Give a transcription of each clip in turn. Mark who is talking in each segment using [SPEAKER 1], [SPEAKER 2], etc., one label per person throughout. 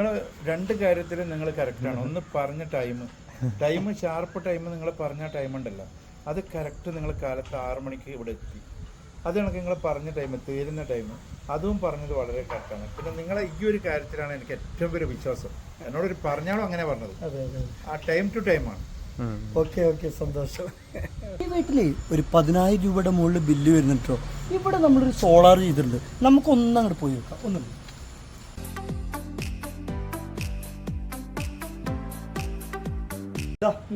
[SPEAKER 1] നിങ്ങൾ രണ്ട് കാര്യത്തിലും നിങ്ങൾ കറക്റ്റാണ് ഒന്ന് പറഞ്ഞ ടൈം ടൈം ഷാർപ്പ് ടൈം നിങ്ങൾ പറഞ്ഞ ടൈം ഉണ്ടല്ലോ. അത് കറക്റ്റ് നിങ്ങൾ കാലത്ത് ആറു മണിക്ക് ഇവിടെ എത്തി. അത് കണക്ക് നിങ്ങൾ പറഞ്ഞ ടൈം തീരുന്ന ടൈം അതും പറഞ്ഞത് വളരെ കറക്റ്റാണ് പിന്നെ നിങ്ങളെ ഈ ഒരു കാര്യത്തിലാണ് എനിക്ക് ഏറ്റവും വലിയ വിശ്വാസം. എന്നോടൊരു പറഞ്ഞാണോ അങ്ങനെ പറഞ്ഞത്?
[SPEAKER 2] അതെ അതെ.
[SPEAKER 1] ആ ടൈം ടു ടൈമാണ്
[SPEAKER 2] ഓക്കെ ഓക്കെ സന്തോഷം. ഈ വീട്ടിലേ ഒരു പതിനായിരം രൂപയുടെ മുകളിൽ ബില്ല് വരുന്നുണ്ടോ? ഇവിടെ നമ്മളൊരു സോളാർ ചെയ്തിട്ടുണ്ട്. നമുക്ക് ഒന്നും അങ്ങോട്ട് പോയി വെക്കാം. ഒന്നും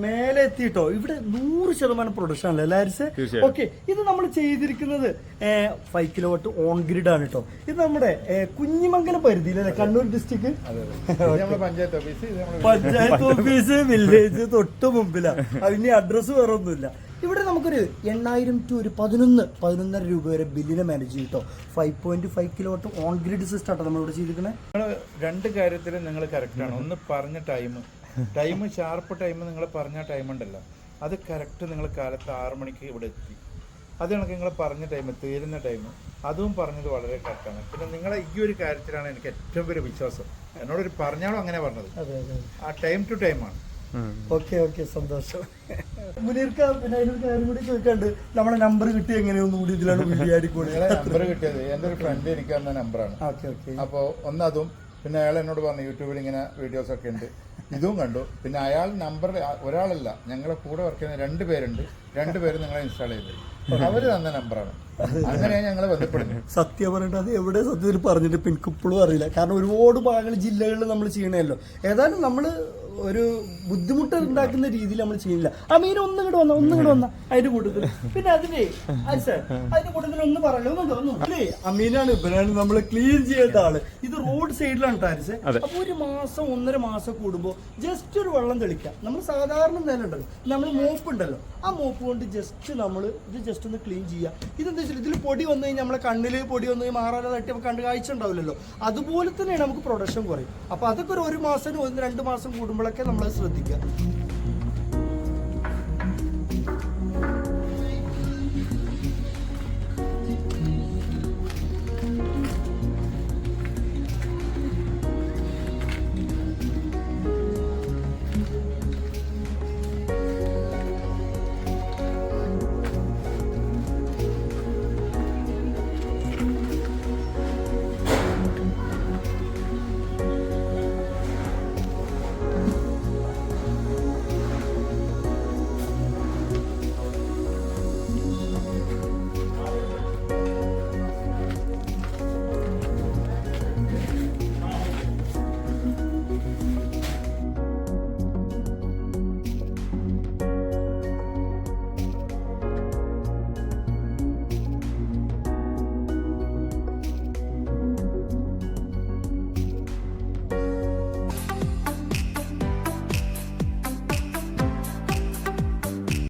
[SPEAKER 2] മേലെ എത്തിയിട്ടോ ഇവിടെ നൂറ് ശതമാനം പ്രൊഡക്ഷൻ അല്ലേ ലാരിസ്. ഓക്കെ ഇത് നമ്മൾ ചെയ്തിരിക്കുന്നത് five kilo what on grid ആണ് കേട്ടോ ഇത് നമ്മുടെ Kunhimangalam പരിധിയിലല്ലേ Kannur district
[SPEAKER 1] panchayat office
[SPEAKER 2] village തൊട്ട് മുമ്പിലാണ് അതിന് അഡ്രസ്സ് വേറെ ഒന്നുമില്ല. ഇവിടെ നമുക്കൊരു എണ്ണായിരം ടു ഒരു പതിനൊന്ന് പതിനൊന്നര രൂപ വരെ ബില്ലിനെ മാനേജ് ചെയ്യും കേട്ടോ five point five kilo on grid system ആട്ടോ നമ്മളിവിടെ
[SPEAKER 1] ചെയ്തിരിക്കുന്നത് രണ്ട് കാര്യത്തിലും നിങ്ങൾ കറക്റ്റാണ് ഒന്ന് പറഞ്ഞ ടൈം ടൈം ഷാർപ്പ് ടൈം നിങ്ങൾ പറഞ്ഞ ടൈം ഉണ്ടല്ലോ. അത് കറക്റ്റ് നിങ്ങൾ കാലത്ത് ആറു മണിക്ക് ഇവിടെ എത്തി. അത് കണക്ക് നിങ്ങൾ പറഞ്ഞ ടൈം തീരുന്ന ടൈം അതും പറഞ്ഞത് വളരെ കറക്റ്റാണ് പിന്നെ നിങ്ങളെ ഈ ഒരു കാര്യത്തിലാണ് എനിക്ക് ഏറ്റവും വലിയ വിശ്വാസം. എന്നോടൊരു പറഞ്ഞാലും അങ്ങനെ പറഞ്ഞത്? ആ ടൈം ടു ടൈമാണ്
[SPEAKER 2] ഓക്കെ ഓക്കെ സന്തോഷം. മുനീർക്ക് പിന്നെ അതിനൊരു കാര്യം കൂടി ചോദിക്കാണ്ട് നമ്മളെ നമ്പർ കിട്ടി എങ്ങനെയൊന്നും കൂടി ഇതിലാണ്
[SPEAKER 1] നമ്പർ കിട്ടിയത് എന്റെ ഒരു ഫ്രണ്ട് എനിക്ക് തന്ന നമ്പറാണ്
[SPEAKER 2] ഓക്കെ ഓക്കെ.
[SPEAKER 1] അപ്പോൾ ഒന്ന് അതും പിന്നെ അയാൾ എന്നോട് പറഞ്ഞു യൂട്യൂബിൽ ഇങ്ങനെ വീഡിയോസൊക്കെ ഉണ്ട്. ഇതും കണ്ടു. പിന്നെ അയാൾ നമ്പർ ഒരാളല്ല ഞങ്ങളെ കൂടെ വർക്ക് ചെയ്യുന്ന രണ്ട് പേരുണ്ട്. രണ്ട് പേരും നിങ്ങളെ ഇൻസ്റ്റാൾ ചെയ്ത്. അവർ തന്ന നമ്പറാണ്. അങ്ങനെയാണ് ഞങ്ങൾ ബന്ധപ്പെടുന്നത്
[SPEAKER 2] സത്യം പറഞ്ഞിട്ട് അത് എവിടെ സത്യത്തിൽ പറഞ്ഞിട്ട് എനിക്ക് ഇപ്പോഴും അറിയില്ല. കാരണം ഒരുപാട് ഭാഗങ്ങൾ ജില്ലകളിൽ നമ്മൾ ചെയ്യണമല്ലോ ഏതായാലും നമ്മൾ ഒരു ബുദ്ധിമുട്ട് ഉണ്ടാക്കുന്ന രീതിയിൽ നമ്മൾ ചെയ്യില്ല ആ മീൻ ഒന്നും കൂടെ വന്ന ഒന്നും കൂടെ വന്ന. അതിന്റെ കൂട്ടത്തിൽ. പിന്നെ അതിനെ അതിന്റെ കൂട്ടത്തിൽ ഒന്ന് പറയല്ലോ ഒന്നും ഒന്നും അല്ലേ അമീനാണ് ഇവരാണ് നമ്മൾ ക്ലീൻ ചെയ്യേണ്ട ആൾ. ഇത് റോഡ് സൈഡിലാണ് ടാരിസ് അപ്പൊ ഒരു മാസം ഒന്നര മാസം കൂടുമ്പോൾ ജസ്റ്റ് ഒരു വെള്ളം തെളിക്കാം. നമ്മൾ സാധാരണ നില ഉണ്ടല്ലോ നമ്മൾ മോപ്പ് ഉണ്ടല്ലോ. ആ മോപ്പ് കൊണ്ട് ജസ്റ്റ് നമ്മൾ ഇത് ജസ്റ്റ് ഒന്ന് ക്ലീൻ ചെയ്യുക ഇതെന്താ വെച്ചാൽ ഇതിൽ പൊടി വന്നു കഴിഞ്ഞാൽ നമ്മളെ കണ്ണിൽ പൊടി വന്നു കഴിഞ്ഞാൽ മാറാതെ തട്ടി കണ്ട് കാഴ്ച ഉണ്ടാവില്ലല്ലോ. അതുപോലെ തന്നെയാണ് നമുക്ക് പ്രൊഡക്ഷൻ കുറയും. അപ്പോൾ അതൊക്കെ ഒരു ഒരു മാസം ഒന്ന് രണ്ട് മാസം കൂടുമ്പോഴൊക്കെ നമ്മൾ ശ്രദ്ധിക്കുക.